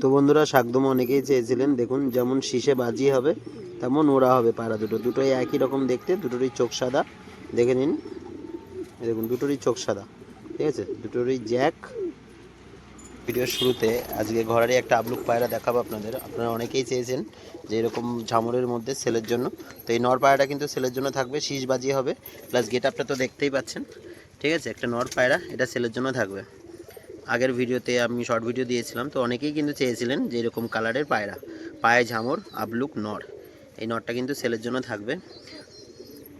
তো বন্ধুরা, শাকদম অনেকেই চেয়েছিলেন, দেখুন যেমন শীষে বাজি হবে, তেমন ওরা হবে পায়রা দুটো। দুটোই একই রকম দেখতে, দুটোরই চোখ সাদা। দেখে নিন দেখুন, দুটোরই চোখ সাদা। ঠিক আছে? দুটোরই জ্যাক। ভিডিওর শুরুতে আজকে ঘরেরই একটা আবলুক পায়রা দেখাবো আপনাদের। আপনারা অনেকেই চেয়েছেন যে এরকম ঝামরের মধ্যে সেলের জন্য। তো এই নর পায়রাটা কিন্তু সেলের জন্য থাকবে, শীষ বাজি হবে। প্লাস গেট আপটা তো দেখতেই পাচ্ছেন। ঠিক আছে? একটা নর পায়রা, এটা সেলের জন্য থাকবে। আগের ভিডিওতে আমি শর্ট ভিডিও দিয়েছিলাম, তো অনেকেই কিন্তু চেয়েছিলেন যে এরকম কালারের পায়রা। পায়ে ঝামর, আবলুক নর। এই নরটা কিন্তু সেলের জন্য থাকবে।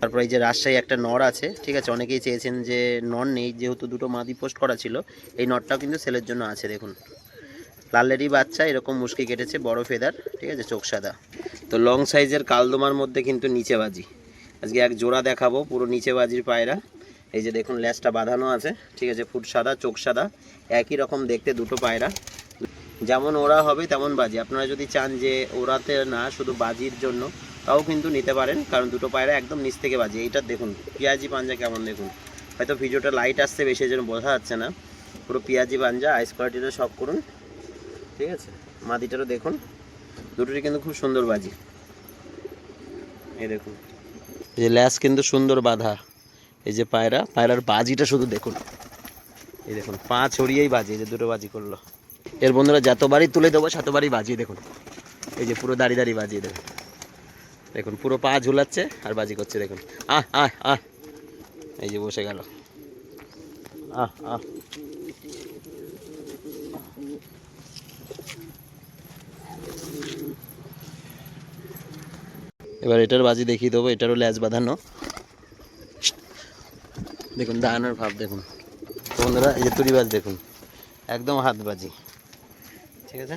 তারপর এই যে রাজশাহী একটা নর আছে, ঠিক আছে, অনেকেই চেয়েছেন যে নর নেই, যেহেতু দুটো মাদি পোস্ট করা ছিল, এই নরটাও কিন্তু সেলের জন্য আছে, দেখুন। লালেরই বাচ্চা, এরকম মুশকি কেটেছে, বড় ফেদার ঠিক আছে, চোখ সাদা। তো লং সাইজের কালদোমার মধ্যে কিন্তু নিচে বাজি আজকে এক জোড়া দেখাবো, পুরো নিচে বাজির পায়রা। এই যে দেখুন, ল্যাসটা বাঁধানো আছে। ঠিক আছে, ফুট সাদা, চোখ সাদা। একই রকম দেখতে দুটো পায়রা। যেমন ওরা হবে, তেমন বাজি। আপনারা যদি চান যে ওরাতে না শুধু বাজির জন্য, তাও কিন্তু নিতে পারেন। কারণ দুটো পায়রা একদম নিচ থেকে বাজি। এইটা দেখুন, পেঁয়াজি পাঞ্জা কেমন দেখুন। হয়তো ভিডিওটা লাইট আসছে, বেশি যেন বোঝা যাচ্ছে না। পুরো পেঁয়াজি পাঞ্জা আইস কোয়ালিটিটা সব করুন। ঠিক আছে? মাদিটারও দেখুন। দুটোরই কিন্তু খুব সুন্দর বাজি। এই দেখুন। যে ল্যাস কিন্তু সুন্দর বাঁধা। এই যে পায়রা, পায়রার বাজিটা শুধু দেখুন। এই দেখুন, পা ছড়িয়েই বাজি এই যে দুটো বাজি করল। এর বন্ধুরা যতবারই তুলে দেবো শতবারই বাজিয়ে দেখুন। এই যে পুরো দাঁড়িয়ে দাঁড়িয়ে বাজিয়ে দেখুন। দেখুন, পুরো পা ঝুলাচ্ছে আর বাজি করছে, দেখুন। আহ আহ আহ। এই যে বসে গেল। আহ আহ। এবার এটার বাজি দেখিয়ে দেবো, এটারও ল্যাজ বাঁধানো। দেখুন দাঁড়ানোর ভাব দেখুন। বন্ধুরা, এই যে তুরিবাজ দেখুন, একদম হাতবাজি। ঠিক আছে?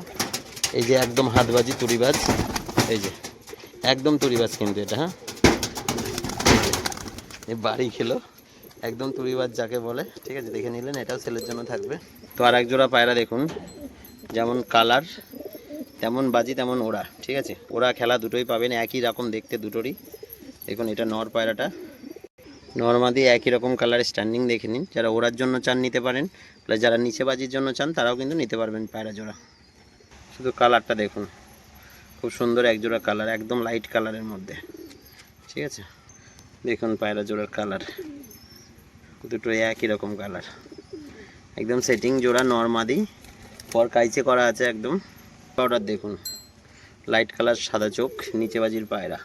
এই যে একদম হাতবাজি তুরিবাজ এই যে, একদম তুরিবাজ কিন্তু এটা হ্যাঁ? এই বাড়ি খেলো, একদম তুরিবাজ যাকে বলে, ঠিক আছে? দেখে নিলেন, এটাও ছেলের জন্য থাকবে। তো আর এক জোড়া পায়রা দেখুন, যেমন কালার, তেমন বাজি, তেমন ওরা ঠিক আছে? ওরা খেলা দুটোই পাবেন, একই রকম দেখতে দুটোরই। দেখুন, এটা নর পায়রাটা। নর্মাদি একই রকম কালার স্ট্যান্ডিং দেখে নিন। যারা ওড়ার জন্য চান নিতে পারেন প্লাস যারা নিচে বাজির জন্য চান, তারাও কিন্তু নিতে পারবেন পায়রা জোড়া। শুধু কালারটা দেখুন। খুব সুন্দর এক জোড়া কালার একদম লাইট কালারের মধ্যে। ঠিক আছে? দেখুন পায়রা জোড়ার কালার দুটো একই রকম কালার একদম সেটিং জোড়া নর্মাদি। পর কাইচে করা আছে একদম। পাউডার দেখুন। লাইট কালার সাদা চোখ নিচে বাজির পায়রা।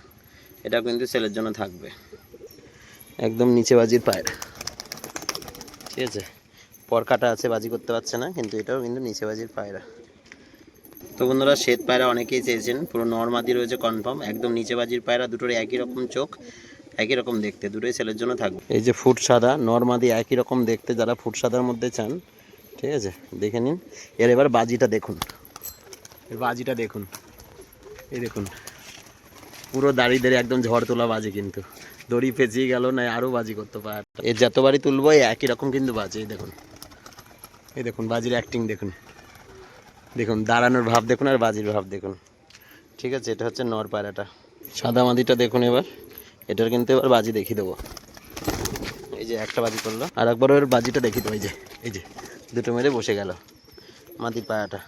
এটা কিন্তু সেলের জন্য থাকবে। একদম নিচে বাজির পায়রা। ঠিক আছে? পর কাটা আছে, বাজি করতে পারছে না, কিন্তু এটাও কিন্তু নিচে বাজির পায়রা। তো বন্ধুরা, শ্বেত পায়রা অনেকেই চেয়েছেন, পুরো নর্মাদি রয়েছে কনফার্ম একদম নিচে বাজির পায়রা দুটোর একই রকম চোখ, একই রকম দেখতে, দুটোই ছেলের জন্য থাকবে। এই যে ফুট সাদা নর্মাদি একই রকম দেখতে, যারা ফুট সাদার মধ্যে চান, ঠিক আছে? দেখে নিন। এর এবার বাজিটা দেখুন। এর বাজিটা দেখুন। এই দেখুন। পুরো দাঁড়িয়ে দাঁড়িয়ে একদম ঝড় তোলা বাজি কিন্তু। দড়ি পেঁচিয়ে গেল না আরও বাজি করতে পারে। এর যতবারই তুলবো একই রকম কিন্তু বাজে, এই দেখুন। এই দেখুন, বাজির অ্যাক্টিং দেখুন। দেখুন, দাঁড়ানোর ভাব দেখুন আর বাজির ভাব দেখুন। ঠিক আছে, এটা হচ্ছে নর পায়রাটা। সাদা মাদিটা দেখুন এবার। এটার কিন্তু এবার বাজি দেখিয়ে দেবো। এই যে একটা বাজি করল। আর একবার ওর বাজিটা দেখিয়ে দেবো, এই যে এই যে, দুটো মেরে বসে গেল মাদির পায়রাটা।